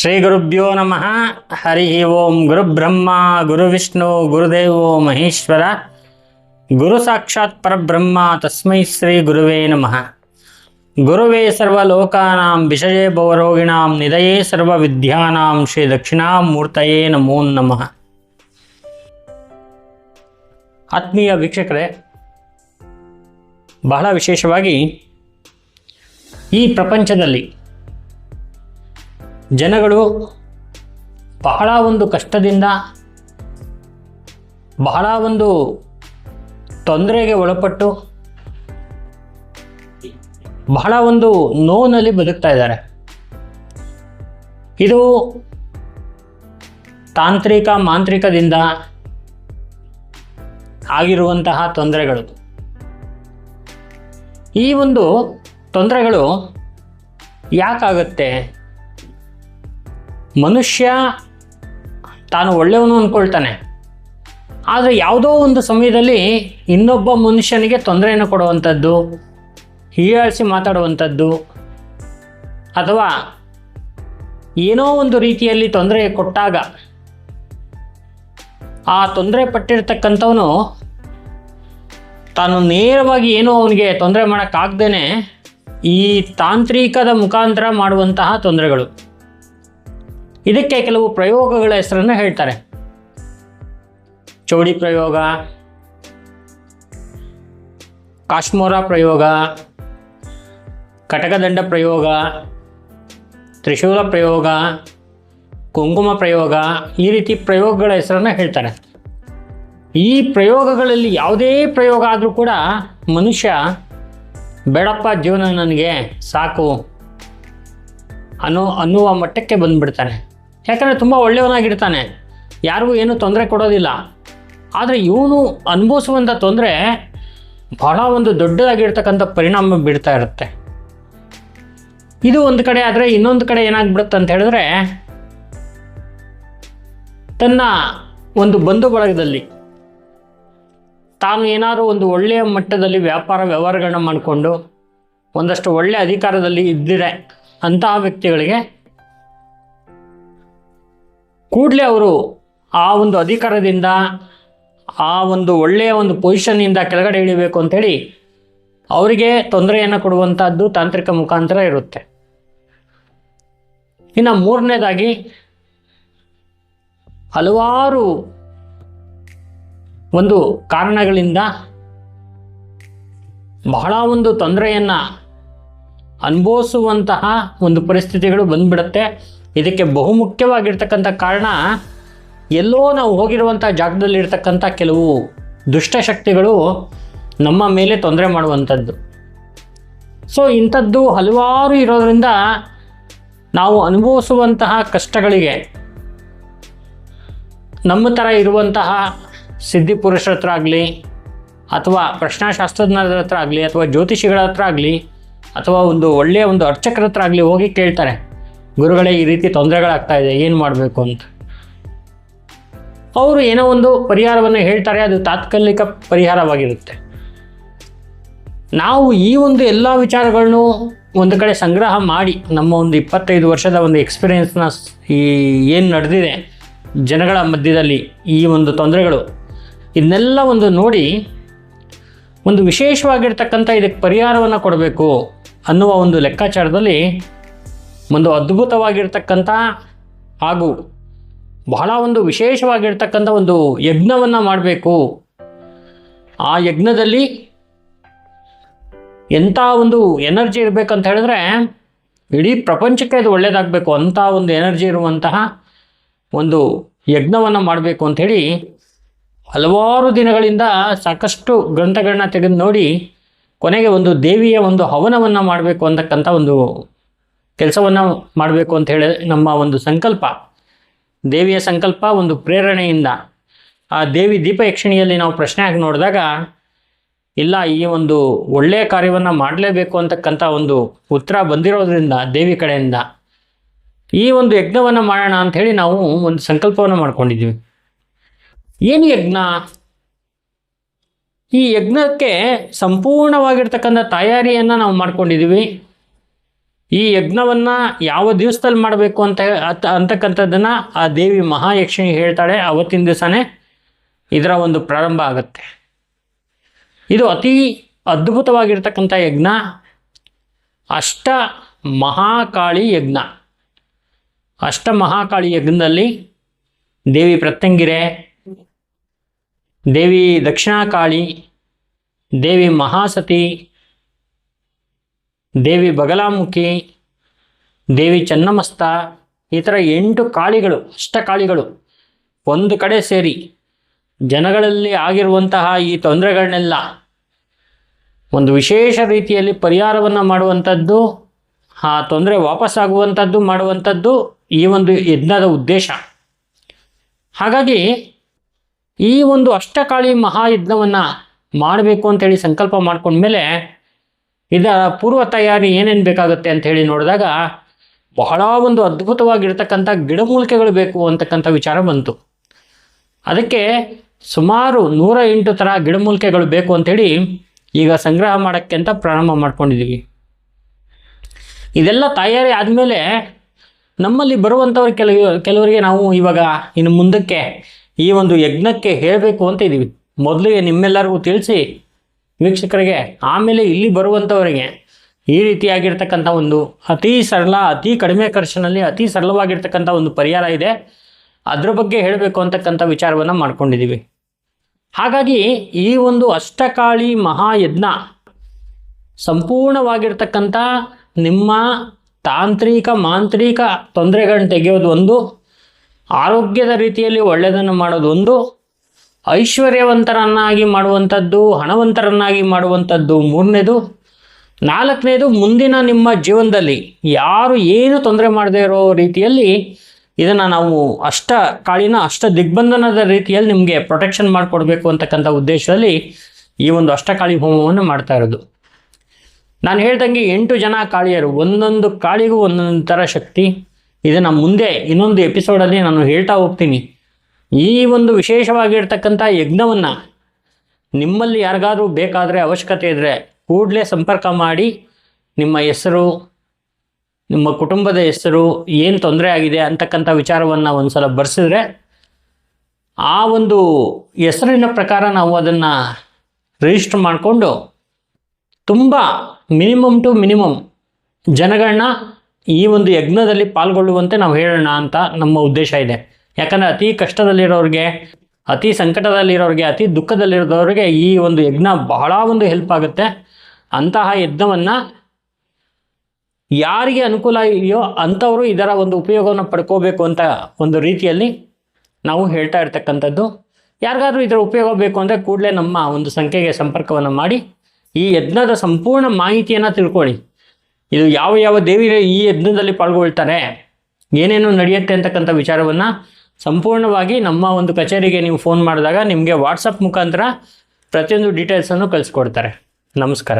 ಶ್ರೀ ಗುರುಭ್ಯೋ ನಮಃ. ಹರಿ ಓಂ ಗುರುಬ್ರಹ್ಮ ಗುರುವಿಷ್ಣು ಗುರುದೇವೋ, ಮಹೇಶ್ವರ. ಗುರು ಸಾಕ್ಷಾತ್ ಪರಬ್ರಹ್ಮ, ತಸ್ಮೈ ಶ್ರೀ ಗುರುವೇ ನಮಃ. ಗುರುವೇ ಸರ್ವಲೋಕಾನಾಂ ವಿಷಯೇ ಭವರೋಗಿಣಾಂ ನಿಧಯೇ ಸರ್ವವಿದ್ಯಾನಾಂ ಶ್ರೀ ದಕ್ಷಿಣಾಮೂರ್ತಯೇ ನಮೋ ನಮಃ. ಆತ್ಮೀಯ ವೀಕ್ಷಕರೇ, ಬಹಳ ವಿಶೇಷವಾಗಿ ಈ ಪ್ರಪಂಚದಲ್ಲಿ ಜನಗಳು ಬಹಳ ಒಂದು ಕಷ್ಟದಿಂದ ಬಹಳ ಒಂದು ತೊಂದರೆಗೆ ಒಳಪಟ್ಟು ಬಹಳ ಒಂದು ನೋವಿನಲ್ಲಿ ಬದುಕ್ತಾ ಇದ್ದಾರೆ. ಇದು ತಾಂತ್ರಿಕ ಮಾಂತ್ರಿಕದಿಂದ ಆಗಿರುವಂತಹ ತೊಂದರೆಗಳು. ಈ ಒಂದು ತೊಂದರೆಗಳು ಯಾಕಾಗುತ್ತೆ? ಮನುಷ್ಯ ತಾನು ಒಳ್ಳೆಯವನು ಅಂದ್ಕೊಳ್ತಾನೆ ಆದರೆ ಯಾವುದೋ ಒಂದು ಸಮಯದಲ್ಲಿ ಇನ್ನೊಬ್ಬ ಮನುಷ್ಯನಿಗೆ ತೊಂದರೆಯನ್ನು ಕೊಡುವಂಥದ್ದು, ಹೀಯಾಳಿಸಿ ಮಾತಾಡುವಂಥದ್ದು, ಅಥವಾ ಏನೋ ಒಂದು ರೀತಿಯಲ್ಲಿ ತೊಂದರೆ ಕೊಟ್ಟಾಗ ಆ ತೊಂದರೆ ಪಟ್ಟಿರ್ತಕ್ಕಂಥವನು ತಾನು ನೇರವಾಗಿ ಏನೋ ಅವನಿಗೆ ತೊಂದರೆ ಮಾಡೋಕ್ಕಾಗ್ದೇ ಈ ತಾಂತ್ರಿಕದ ಮುಖಾಂತರ ಮಾಡುವಂತಹ ತೊಂದರೆಗಳು. ಇದಕ್ಕೆ ಕೆಲವು ಪ್ರಯೋಗಗಳ ಹೆಸರನ್ನು ಹೇಳ್ತಾರೆ. ಚೌಡಿ ಪ್ರಯೋಗ, ಕಾಶ್ಮೋರ ಪ್ರಯೋಗ, ಕಟಕದಂಡ ಪ್ರಯೋಗ, ತ್ರಿಶೂಲ ಪ್ರಯೋಗ, ಕುಂಕುಮ ಪ್ರಯೋಗ, ಈ ರೀತಿ ಪ್ರಯೋಗಗಳ ಹೆಸರನ್ನು ಹೇಳ್ತಾರೆ. ಈ ಪ್ರಯೋಗಗಳಲ್ಲಿ ಯಾವುದೇ ಪ್ರಯೋಗ ಆದರೂ ಕೂಡ ಮನುಷ್ಯ ಬೇಡಪ್ಪ ಜೀವನ ನನಗೆ ಸಾಕು ಅನ್ನೋ ಅನ್ನುವ ಮಟ್ಟಕ್ಕೆ ಬಂದುಬಿಡ್ತಾನೆ. ಯಾಕಂದರೆ ತುಂಬ ಒಳ್ಳೆಯವನಾಗಿರ್ತಾನೆ. ಯಾರಿಗೂ ಏನು ತೊಂದರೆ ಕೊಡೋದಿಲ್ಲ. ಆದರೆ ಇವನು ಅನುಭವಿಸುವಂಥ ತೊಂದರೆ ಬಹಳ ಒಂದು ದೊಡ್ಡದಾಗಿರ್ತಕ್ಕಂಥ ಪರಿಣಾಮ ಬೀಳ್ತಾ ಇರುತ್ತೆ. ಇದು ಒಂದು ಕಡೆ ಆದರೆ ಇನ್ನೊಂದು ಕಡೆ ಏನಾಗ್ಬಿಡುತ್ತೆ ಅಂತ ಹೇಳಿದ್ರೆ, ತನ್ನ ಒಂದು ಬಂಧು ಬಳಗದಲ್ಲಿ ತಾನು ಏನಾದರೂ ಒಂದು ಒಳ್ಳೆಯ ಮಟ್ಟದಲ್ಲಿ ವ್ಯಾಪಾರ ವ್ಯವಹಾರಗಳನ್ನ ಮಾಡಿಕೊಂಡು ಒಂದಷ್ಟು ಒಳ್ಳೆಯ ಅಧಿಕಾರದಲ್ಲಿ ಇದ್ದಿದೆ ಅಂತಹ ವ್ಯಕ್ತಿಗಳಿಗೆ ಕೂಡಲೇ ಅವರು ಆ ಒಂದು ಅಧಿಕಾರದಿಂದ, ಆ ಒಂದು ಒಳ್ಳೆಯ ಒಂದು ಪೊಸಿಷನ್ನಿಂದ ಕೆಳಗಡೆ ಇಳಿಬೇಕು ಅಂಥೇಳಿ ಅವರಿಗೆ ತೊಂದರೆಯನ್ನು ಕೊಡುವಂಥದ್ದು ತಾಂತ್ರಿಕ ಮುಖಾಂತರ ಇರುತ್ತೆ. ಇನ್ನು ಮೂರನೇದಾಗಿ, ಹಲವಾರು ಒಂದು ಕಾರಣಗಳಿಂದ ಬಹಳ ಒಂದು ತೊಂದರೆಯನ್ನು ಅನುಭವಿಸುವಂತಹ ಒಂದು ಪರಿಸ್ಥಿತಿಗಳು ಬಂದ್ಬಿಡುತ್ತೆ. ಇದಕ್ಕೆ ಬಹುಮುಖ್ಯವಾಗಿರ್ತಕ್ಕಂಥ ಕಾರಣ ಎಲ್ಲೋ ನಾವು ಹೋಗಿರುವಂಥ ಜಾಗದಲ್ಲಿರ್ತಕ್ಕಂಥ ಕೆಲವು ದುಷ್ಟಶಕ್ತಿಗಳು ನಮ್ಮ ಮೇಲೆ ತೊಂದರೆ ಮಾಡುವಂಥದ್ದು. ಸೊ ಇಂಥದ್ದು ಹಲವಾರು ಇರೋದರಿಂದ ನಾವು ಅನುಭವಿಸುವಂತಹ ಕಷ್ಟಗಳಿಗೆ ನಮ್ಮ ಥರ ಇರುವಂತಹ ಸಿದ್ಧಿ ಪುರುಷರ ಹತ್ರ ಆಗಲಿ ಅಥವಾ ಪ್ರಶ್ನಾಶಾಸ್ತ್ರಜ್ಞರ ಹತ್ರ ಆಗಲಿ ಅಥವಾ ಜ್ಯೋತಿಷಿಗಳ ಹತ್ರ ಆಗಲಿ ಅಥವಾ ಒಂದು ಒಳ್ಳೆಯ ಒಂದು ಅರ್ಚಕರ ಹತ್ರ ಆಗಲಿ ಹೋಗಿ ಕೇಳ್ತಾರೆ. ಗುರುಗಳೇ, ಈ ರೀತಿ ತೊಂದರೆಗಳಾಗ್ತಾ ಇದೆ, ಏನು ಮಾಡಬೇಕು ಅಂತ? ಅವರು ಏನೋ ಒಂದು ಪರಿಹಾರವನ್ನು ಹೇಳ್ತಾರೆ, ಅದು ತಾತ್ಕಾಲಿಕ ಪರಿಹಾರವಾಗಿರುತ್ತೆ. ನಾವು ಈ ಒಂದು ಎಲ್ಲ ವಿಚಾರಗಳನ್ನು ಒಂದು ಕಡೆ ಸಂಗ್ರಹ ಮಾಡಿ, ನಮ್ಮ ಒಂದು ಇಪ್ಪತ್ತೈದು ವರ್ಷದ ಒಂದು ಎಕ್ಸ್ಪೀರಿಯೆನ್ಸ್ನ ಈ ಏನು ನಡೆದಿದೆ, ಜನಗಳ ಮಧ್ಯದಲ್ಲಿ ಈ ಒಂದು ತೊಂದರೆಗಳು, ಇದನ್ನೆಲ್ಲ ಒಂದು ನೋಡಿ, ಒಂದು ವಿಶೇಷವಾಗಿರ್ತಕ್ಕಂಥ ಇದಕ್ಕೆ ಪರಿಹಾರವನ್ನು ಕೊಡಬೇಕು ಅನ್ನುವ ಒಂದು ಲೆಕ್ಕಾಚಾರದಲ್ಲಿ ಒಂದು ಅದ್ಭುತವಾಗಿರ್ತಕ್ಕಂಥ ಹಾಗೂ ಬಹಳ ಒಂದು ವಿಶೇಷವಾಗಿರ್ತಕ್ಕಂಥ ಒಂದು ಯಜ್ಞವನ್ನು ಮಾಡಬೇಕು. ಆ ಯಜ್ಞದಲ್ಲಿ ಎಂಥ ಒಂದು ಎನರ್ಜಿ ಇರಬೇಕಂತ ಹೇಳಿದ್ರೆ ಇಡೀ ಪ್ರಪಂಚಕ್ಕೆ ಅದು ಒಳ್ಳೆಯದಾಗಬೇಕು ಅಂಥ ಒಂದು ಎನರ್ಜಿ ಇರುವಂತಹ ಒಂದು ಯಜ್ಞವನ್ನು ಮಾಡಬೇಕು ಅಂಥೇಳಿ ಹಲವಾರು ದಿನಗಳಿಂದ ಸಾಕಷ್ಟು ಗ್ರಂಥಗಳನ್ನ ತೆಗೆದು ನೋಡಿ ಕೊನೆಗೆ ಒಂದು ದೇವಿಯ ಒಂದು ಹವನವನ್ನು ಮಾಡಬೇಕು ಅಂತಕ್ಕಂಥ ಒಂದು ಕೆಲಸವನ್ನು ಮಾಡಬೇಕು ಅಂತ ಹೇಳಿ ನಮ್ಮ ಒಂದು ಸಂಕಲ್ಪ, ದೇವಿಯ ಸಂಕಲ್ಪ ಒಂದು ಪ್ರೇರಣೆಯಿಂದ ಆ ದೇವಿ ದೀಪ ಯಕ್ಷಿಣಿಯಲ್ಲಿ ನಾವು ಪ್ರಶ್ನೆ ಆಗಿ ನೋಡಿದಾಗ, ಇಲ್ಲ ಈ ಒಂದು ಒಳ್ಳೆಯ ಕಾರ್ಯವನ್ನು ಮಾಡಲೇಬೇಕು ಅಂತಕ್ಕಂಥ ಒಂದು ಉತ್ತರ ಬಂದಿರೋದ್ರಿಂದ ದೇವಿ ಕಡೆಯಿಂದ, ಈ ಒಂದು ಯಜ್ಞವನ್ನು ಮಾಡೋಣ ಅಂಥೇಳಿ ನಾವು ಒಂದು ಸಂಕಲ್ಪವನ್ನು ಮಾಡ್ಕೊಂಡಿದ್ದೀವಿ. ಏನು ಯಜ್ಞ? ಈ ಯಜ್ಞಕ್ಕೆ ಸಂಪೂರ್ಣವಾಗಿರ್ತಕ್ಕಂಥ ತಯಾರಿಯನ್ನು ನಾವು ಮಾಡ್ಕೊಂಡಿದ್ದೀವಿ. ಈ ಯಜ್ಞವನ್ನು ಯಾವ ದಿವಸದಲ್ಲಿ ಮಾಡಬೇಕು ಅಂತ ಅತ್ ಅಂತಕ್ಕಂಥದ್ದನ್ನು ಆ ದೇವಿ ಮಹಾಯಕ್ಷಿಣಿ ಹೇಳ್ತಾಳೆ ಅವತ್ತಿನ ದಿವಸನೇ ಇದರ ಒಂದು ಪ್ರಾರಂಭ ಆಗುತ್ತೆ. ಇದು ಅತಿ ಅದ್ಭುತವಾಗಿರ್ತಕ್ಕಂಥ ಯಜ್ಞ. ಅಷ್ಟ ಮಹಾಕಾಳಿ ಯಜ್ಞ. ಅಷ್ಟ ಮಹಾಕಾಳಿ ಯಜ್ಞದಲ್ಲಿ ದೇವಿ ಪ್ರತ್ಯಂಗಿರೆ, ದೇವಿ ದಕ್ಷಿಣಾಕಾಳಿ, ದೇವಿ ಮಹಾಸತಿ ದೇವಿ ಬಗಲಾಮುಖಿ, ದೇವಿ ಚನ್ನಮಸ್ತ, ಈ ಥರ ಎಂಟು ಕಾಳಿಗಳು ಅಷ್ಟಕಾಳಿಗಳು ಒಂದು ಕಡೆ ಸೇರಿ ಜನಗಳಲ್ಲಿ ಆಗಿರುವಂತಹ ಈ ತೊಂದರೆಗಳನ್ನೆಲ್ಲ ಒಂದು ವಿಶೇಷ ರೀತಿಯಲ್ಲಿ ಪರಿಹಾರವನ್ನು ಮಾಡುವಂಥದ್ದು, ಆ ತೊಂದರೆ ವಾಪಸ್ಸಾಗುವಂಥದ್ದು ಮಾಡುವಂಥದ್ದು ಈ ಒಂದು ಯಜ್ಞದ ಉದ್ದೇಶ. ಹಾಗಾಗಿ ಈ ಒಂದು ಅಷ್ಟಕಾಳಿ ಮಹಾಯಜ್ಞವನ್ನು ಮಾಡಬೇಕು ಅಂತೇಳಿ ಸಂಕಲ್ಪ ಮಾಡ್ಕೊಂಡ್ಮೇಲೆ ಇದರ ಪೂರ್ವ ತಯಾರಿ ಏನೇನು ಬೇಕಾಗುತ್ತೆ ಅಂತ ಹೇಳಿ ನೋಡಿದಾಗ ಬಹಳ ಒಂದು ಅದ್ಭುತವಾಗಿರ್ತಕ್ಕಂಥ ಗಿಡಮೂಲಿಕೆಗಳು ಬೇಕು ಅಂತಕ್ಕಂಥ ವಿಚಾರ ಬಂತು. ಅದಕ್ಕೆ ಸುಮಾರು ನೂರ ಎಂಟು ಥರ ಗಿಡಮೂಲಿಕೆಗಳು ಬೇಕು ಅಂಥೇಳಿ ಈಗ ಸಂಗ್ರಹ ಮಾಡೋಕ್ಕೆ ಅಂತ ಪ್ರಾರಂಭ ಮಾಡ್ಕೊಂಡಿದ್ದೀವಿ ಇದೆಲ್ಲ ತಯಾರಿ ಆದಮೇಲೆ ನಮ್ಮಲ್ಲಿ ಬರುವಂಥವ್ರು ಕೆಲವು ಕೆಲವರಿಗೆ ನಾವು ಇವಾಗ ಇನ್ನು ಮುಂದಕ್ಕೆ ಈ ಒಂದು ಯಜ್ಞಕ್ಕೆ ಹೇಳಬೇಕು ಅಂತ ಇದ್ದೀವಿ ಮೊದಲಿಗೆ ನಿಮ್ಮೆಲ್ಲರಿಗೂ ತಿಳಿಸಿ ವೀಕ್ಷಕರಿಗೆ, ಆಮೇಲೆ ಇಲ್ಲಿ ಬರುವಂಥವರಿಗೆ ಈ ರೀತಿಯಾಗಿರ್ತಕ್ಕಂಥ ಒಂದು ಅತಿ ಸರಳ, ಅತಿ ಕಡಿಮೆ ಖರ್ಚಿನಲ್ಲಿ, ಅತಿ ಸರಳವಾಗಿರ್ತಕ್ಕಂಥ ಒಂದು ಪರಿಹಾರ ಇದೆ. ಅದ್ರ ಬಗ್ಗೆ ಹೇಳಬೇಕು ಅಂತಕ್ಕಂಥ ವಿಚಾರವನ್ನು ಮಾಡ್ಕೊಂಡಿದ್ದೀವಿ ಹಾಗಾಗಿ ಈ ಒಂದು ಅಷ್ಟಕಾಳಿ ಮಹಾಯಜ್ಞ ಸಂಪೂರ್ಣವಾಗಿರ್ತಕ್ಕಂಥ ನಿಮ್ಮ ತಾಂತ್ರಿಕ, ಮಾಂತ್ರಿಕ ತೊಂದರೆಗಳನ್ನ ತೆಗೆಯೋದು ಒಂದು ಆರೋಗ್ಯದ ರೀತಿಯಲ್ಲಿ ಒಳ್ಳೆಯದನ್ನು ಮಾಡೋದು ಒಂದು ಐಶ್ವರ್ಯವಂತರನ್ನಾಗಿ ಮಾಡುವಂಥದ್ದು, ಹಣವಂತರನ್ನಾಗಿ ಮಾಡುವಂಥದ್ದು ಮೂರನೇದು. ನಾಲ್ಕನೇದು, ಮುಂದಿನ ನಿಮ್ಮ ಜೀವನದಲ್ಲಿ ಯಾರು ಏನು ತೊಂದರೆ ಮಾಡದೇ ಇರೋ ರೀತಿಯಲ್ಲಿ ಇದನ್ನು ನಾವು ಅಷ್ಟ ಕಾಳಿನ, ಅಷ್ಟ ದಿಗ್ಬಂಧನದ ರೀತಿಯಲ್ಲಿ ನಿಮಗೆ ಪ್ರೊಟೆಕ್ಷನ್ ಮಾಡಿಕೊಡ್ಬೇಕು ಅಂತಕ್ಕಂಥ ಉದ್ದೇಶದಲ್ಲಿ ಈ ಒಂದು ಅಷ್ಟಕಾಳಿ ಹೋಮವನ್ನು ಮಾಡ್ತಾ ಇರೋದು. ನಾನು ಹೇಳ್ದಂಗೆ ಎಂಟು ಜನ ಕಾಳಿಯರು, ಒಂದೊಂದು ಕಾಳಿಗೂ ಒಂದೊಂದು ಥರ ಶಕ್ತಿ. ಇದನ್ನು ಮುಂದೆ ಇನ್ನೊಂದು ಎಪಿಸೋಡಲ್ಲಿ ನಾನು ಹೇಳ್ತಾ ಹೋಗ್ತೀನಿ. ಈ ಒಂದು ವಿಶೇಷವಾಗಿರ್ತಕ್ಕಂಥ ಯಜ್ಞವನ್ನು ನಿಮ್ಮಲ್ಲಿ ಯಾರಿಗಾದರೂ ಬೇಕಾದರೆ ಅವಶ್ಯಕತೆ ಇದ್ದರೆ ಕೂಡಲೇ ಸಂಪರ್ಕ ಮಾಡಿ ನಿಮ್ಮ ಹೆಸರು, ನಿಮ್ಮ ಕುಟುಂಬದ ಹೆಸರು, ಏನು ತೊಂದರೆ ಆಗಿದೆ ಅಂತಕ್ಕಂಥ ವಿಚಾರವನ್ನು ಒಂದು ಸಲ ಬರೆಸಿದ್ರೆ ಆ ಒಂದು ಹೆಸರಿನ ಪ್ರಕಾರ ನಾವು ಅದನ್ನು ರಿಜಿಸ್ಟರ್ ಮಾಡಿಕೊಂಡು ತುಂಬ ಮಿನಿಮಮ್ ಟು ಮಿನಿಮಮ್ ಜನಗಳನ್ನ ಈ ಒಂದು ಯಜ್ಞದಲ್ಲಿ ಪಾಲ್ಗೊಳ್ಳುವಂತೆ ನಾವು ಹೇಳೋಣ ಅಂತ ನಮ್ಮ ಉದ್ದೇಶ ಇದೆ. ಯಾಕಂದರೆ ಅತಿ ಕಷ್ಟದಲ್ಲಿರೋರಿಗೆ, ಅತಿ ಸಂಕಟದಲ್ಲಿರೋರಿಗೆ, ಅತಿ ದುಃಖದಲ್ಲಿರೋರಿಗೆ ಈ ಒಂದು ಯಜ್ಞ ಬಹಳ ಒಂದು ಹೆಲ್ಪ್ ಆಗುತ್ತೆ. ಅಂತಹ ಯಜ್ಞವನ್ನು ಯಾರಿಗೆ ಅನುಕೂಲ ಇದೆಯೋ ಅಂಥವರು ಇದರ ಒಂದು ಉಪಯೋಗವನ್ನು ಪಡ್ಕೋಬೇಕು ಅಂತ ಒಂದು ರೀತಿಯಲ್ಲಿ ನಾವು ಹೇಳ್ತಾ ಇರ್ತಕ್ಕಂಥದ್ದು. ಯಾರಿಗಾದರೂ ಇದರ ಉಪಯೋಗ ಬೇಕು ಅಂದರೆ ಕೂಡಲೇ ನಮ್ಮ ಒಂದು ಸಂಖ್ಯೆಗೆ ಸಂಪರ್ಕವನ್ನು ಮಾಡಿ, ಈ ಯಜ್ಞದ ಸಂಪೂರ್ಣ ಮಾಹಿತಿಯನ್ನು ತಿಳ್ಕೊಳ್ಳಿ. ಇದು ಯಾವ ಯಾವ ದೇವಿ ಈ ಯಜ್ಞದಲ್ಲಿ ಪಾಲ್ಗೊಳ್ತಾರೆ, ಏನೇನು ನಡೆಯುತ್ತೆ ಅಂತಕ್ಕಂಥ ವಿಚಾರವನ್ನು ಸಂಪೂರ್ಣವಾಗಿ ನಮ್ಮ ಒಂದು ಕಚೇರಿಗೆ ನೀವು ಫೋನ್ ಮಾಡಿದಾಗ ನಿಮಗೆ ವಾಟ್ಸಪ್ ಮುಖಾಂತರ ಪ್ರತಿಯೊಂದು ಡೀಟೇಲ್ಸನ್ನು ಕಳಿಸ್ಕೊಡ್ತಾರೆ. ನಮಸ್ಕಾರ.